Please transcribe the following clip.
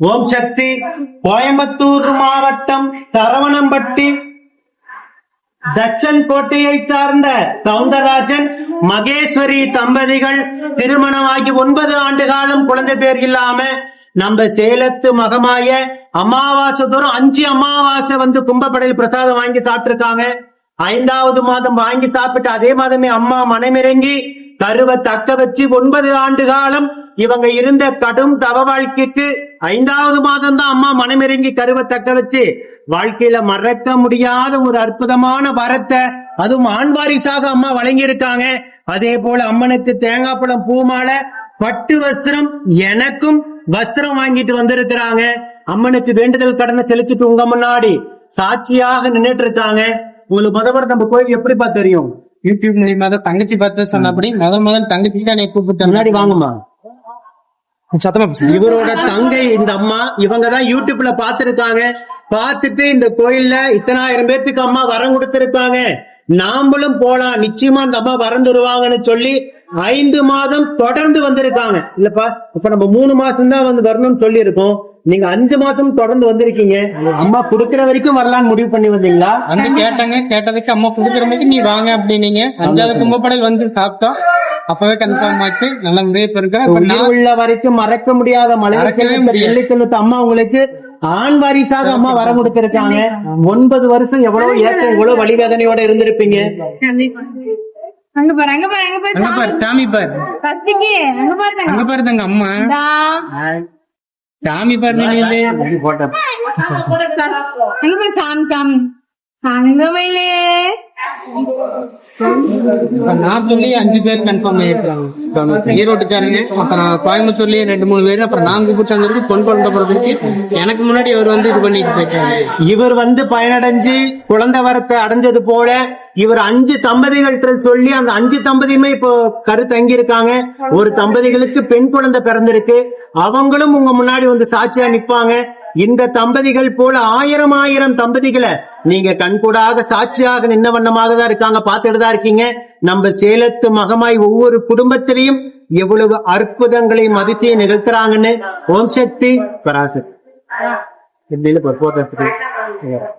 ஓம் சக்தி கோயம்புத்தூர் மாவட்டம் சரவணம்பட்டி. தச்சன் கோட்டையை சார்ந்த சவுந்தரராஜன் மகேஸ்வரி தம்பதிகள் திருமணமாகி ஒன்பது ஆண்டு காலம் குழந்தை பேர் இல்லாம நம்ம சேலத்து மகமாய அமாவாசை தோறும் அஞ்சு அமாவாசை வந்து கும்பப்படையில் பிரசாதம் வாங்கி சாப்பிட்டுருக்காங்க. ஐந்தாவது மாதம் வாங்கி சாப்பிட்டு அதே மாதமே அம்மா மனமிறங்கி கருவை தக்க வச்சு ஒன்பது ஆண்டு காலம் இவங்க இருந்த கடும் தவ வாழ்க்கைக்கு ஐந்தாவது மாதம் தான் அம்மா மனமிறங்கி கருவை தக்க வச்சு வாழ்க்கையில மறக்க முடியாத ஒரு அற்புதமான வரத்தை அதுவும் ஆண் வாரிசாக அம்மா வழங்கி இருக்காங்க அதே போல அம்மனுக்கு தேங்காய் பழம் பூமாலை பட்டு வஸ்திரம் எனக்கும் வஸ்திரம் வாங்கிட்டு வந்திருக்கிறாங்க. அம்மனுக்கு வேண்டுதல் கடனை செலுத்திட்டு உங்க முன்னாடி சாட்சியாக நின்னுட்டு இருக்காங்க உங்களுக்கு முத முறை நம்ம கோயில் எப்படிப்பா தெரியும்? யூடியூப் மூலியமா தங்கச்சி பார்த்து சொன்னபடி முதல் முதல் தங்கச்சி தான் கூப்பிட்டு முன்னாடி வாங்கம்மா. இவரோட தங்கை இந்த அம்மா இவங்க தான் யூடியூப்ல பாத்துருக்காங்க பார்த்துட்டு இந்த கோயில்ல இத்தனாயிரம் பேர்த்துக்கு அம்மா வரம் கொடுத்திருக்காங்க. நாமளும் போலாம். நிச்சயமா அந்த அம்மா வரம் தருவாங்கன்னு சொல்லி ஐந்து மாதம் தொடர்ந்து வந்திருக்காங்க. இல்லப்பா இப்ப நம்ம மூணு மாசம் தான் வந்து வரணும்னு சொல்லி இருக்கோம் நீங்க அஞ்சு மாசம் தொடர்ந்து வந்திருக்கீங்க. அம்மா கொடுக்கிற வரைக்கும் வரலாம்னு முடிவு பண்ணி வந்தீங்களா? வந்து கேட்டாங்க. கேட்டதுக்கு அம்மா கொடுக்குறதுக்கு நீ வாங்க அப்படின்னீங்க. அஞ்சாவது கும்பப்படையில் வந்து சாப்பிட்டோம். அப்பவே கன்ஃபார்ம் ஆச்சு நல்ல முறையை நான் உள்ள வரைக்கும் மறக்க முடியாத மலை. வெள்ளி செல்வத்து அம்மா உங்களுக்கு ஆண் வாரிசாக அம்மா வர கொடுத்திருக்காங்க. ஒன்பது வருஷம் எவ்வளவு ஏற்றம் எவ்வளவு வழிவேதனையோட இருந்திருப்பீங்க. அங்க பாரு அங்க பாரு அங்க பாரு அங்க பாரு சாமி. பாரு. கத்திக்கு அங்க பாரு தங்க அங்க பாரு தங்க அம்மா. சாமி பாரு அங்க பாரு சாமி சாமி. நான் சொல்லி அஞ்சு பேர் கன்ஃபார்ம் ஆயிருக்காங்க ஈரோட்டுக்காரங்க அப்புறம் கோயம்புத்தூர்லயே ரெண்டு மூணு பேர் அப்புறம் நான் கூப்பிட்டு பொன் குழந்தை பிறகு எனக்கு முன்னாடி அவர் வந்து இது பண்ணிட்டு போயிட்டாங்க இவர் வந்து பயனடைஞ்சு குழந்தை வரத்தை அடைஞ்சது போல இவர் அஞ்சு தம்பதிகள்கிட்ட சொல்லி அந்த அஞ்சு தம்பதியுமே இப்போ கரு தங்கி இருக்காங்க ஒரு தம்பதிகளுக்கு பெண் குழந்தை பிறந்திருக்கு. அவங்களும் உங்க முன்னாடி வந்து சாட்சியா நிப்பாங்க. இந்த தம்பதிகள் போல ஆயிரம் ஆயிரம் தம்பதிகளை நீங்க கண்கூடாக சாட்சியாக நின்ன வண்ணமாக தான் இருக்காங்க பார்த்துட்டு தான் இருக்கீங்க. நம்ம சேலத்து மகமாய் ஒவ்வொரு குடும்பத்திலையும் எவ்வளவு அற்புதங்களையும் மதிச்சையும் நிகழ்த்துறாங்கன்னு ஓம் சக்தி பராசக்தி. இப்படி இல்ல, போட்டோ எடுத்துட்டு.